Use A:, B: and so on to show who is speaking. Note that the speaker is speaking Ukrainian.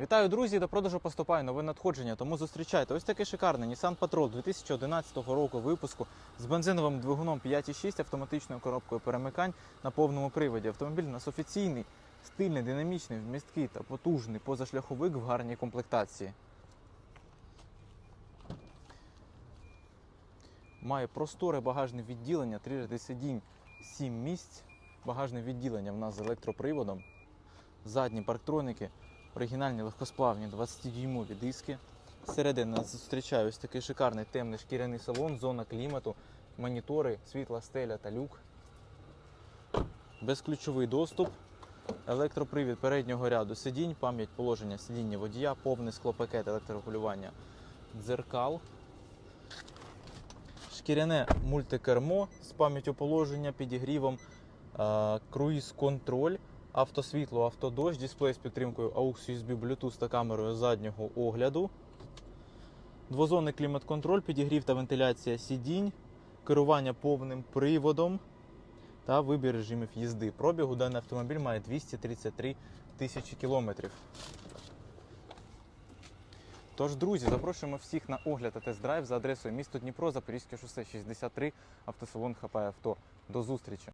A: Вітаю, друзі! До продажу поступає нове надходження, тому зустрічайте. Ось такий шикарний Nissan Patrol 2011 року випуску з бензиновим двигуном 5.6 автоматичною коробкою перемикань на повному приводі. Автомобіль у нас офіційний, стильний, динамічний, вмісткий та потужний позашляховик в гарній комплектації. Має просторе багажне відділення, три ряди сидінь, 7 місць. Багажне відділення в нас з електроприводом. Задні парктроники, оригінальні легкосплавні 20-дюймові диски. Зсередини нас зустрічає ось такий шикарний темний шкіряний салон, зона клімату, монітори, світла стеля та люк. Безключовий доступ, електропривід переднього ряду сидінь, пам'ять положення сидіння водія, повний склопакет електрорегулювання дзеркал. Шкіряне мультикермо з пам'яттю положення, підігрівом, е, круїз-контроль, автосвітло, автодощ, дисплей з підтримкою AUX USB Bluetooth та камерою заднього огляду. Двозонний клімат-контроль, підігрів та вентиляція сидінь, керування повним приводом та вибір режимів їзди. Пробігу даний автомобіль має 233 тисячі кілометрів. Тож, друзі, запрошуємо всіх на огляд та тест-драйв за адресою місто Дніпро, Запорізьке шосе 63, автосалон ХП Авто. До зустрічі!